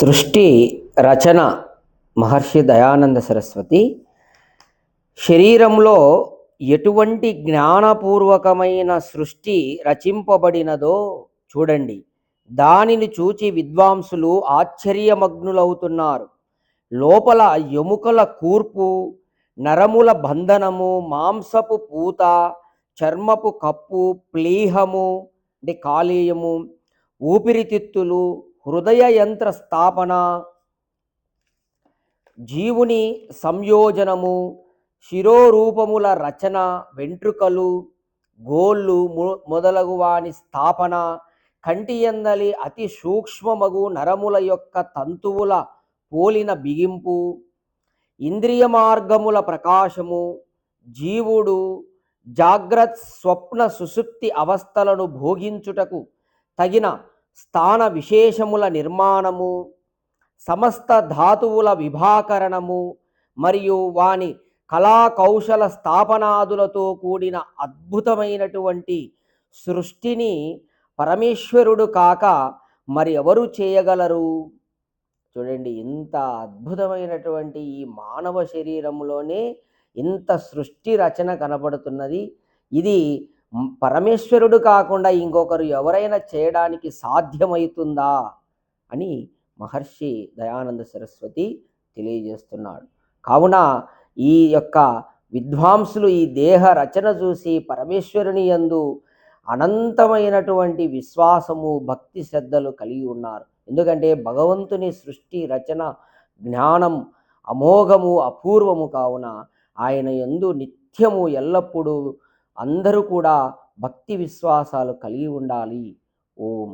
సృష్టి రచన మహర్షి దయానంద సరస్వతి శరీరంలో ఎటువంటి జ్ఞానపూర్వకమైన సృష్టి రచింపబడినదో చూడండి. దానిని చూచి విద్వాంసులు ఆశ్చర్యమగ్నులవుతున్నారు. లోపల ఎముకల కూర్పు నరముల బంధనము మాంసపు పూత చర్మపు కప్పు ప్లీహము అంటే కాలేయము ఊపిరితిత్తులు హృదయ యంత్ర స్థాపన జీవుని సంయోజనము శిరోరూపముల రచన వెంట్రుకలు గోళ్ళు మొదలగు వాని స్థాపన కంటి ఎందలి అతి సూక్ష్మమగు నరముల యొక్క తంతువుల పోలిన బిగింపు ఇంద్రియ మార్గముల ప్రకాశము జీవుడు జాగ్రత్ స్వప్న సుసుప్తి అవస్థలను భోగించుటకు తగిన స్థాన విశేషముల నిర్మాణము సమస్త ధాతువుల విభాకరణము మరియు వాని కళా కౌశల స్థాపనాదులతో కూడిన అద్భుతమైనటువంటి సృష్టిని పరమేశ్వరుడు కాక మరి ఎవరు చేయగలరు? చూడండి ఇంత అద్భుతమైనటువంటి ఈ మానవ శరీరంలోనే ఇంత సృష్టి రచన కనబడుతున్నది ఇది పరమేశ్వరుడు కాకుండా ఇంకొకరు ఎవరైనా చేయడానికి సాధ్యమవుతుందా అని మహర్షి దయానంద సరస్వతి తెలియజేస్తున్నాడు. కావున ఈ యొక్క విద్వాంసులు ఈ దేహ రచన చూసి పరమేశ్వరుని యందు అనంతమైనటువంటి విశ్వాసము భక్తి శ్రద్ధలు కలిగి ఉన్నారు. ఎందుకంటే భగవంతుని సృష్టి రచన జ్ఞానం అమోఘము అపూర్వము కావున ఆయన యందు నిత్యము ఎల్లప్పుడూ అందరూ కూడా భక్తి విశ్వాసాలు కలిగి ఉండాలి. ఓం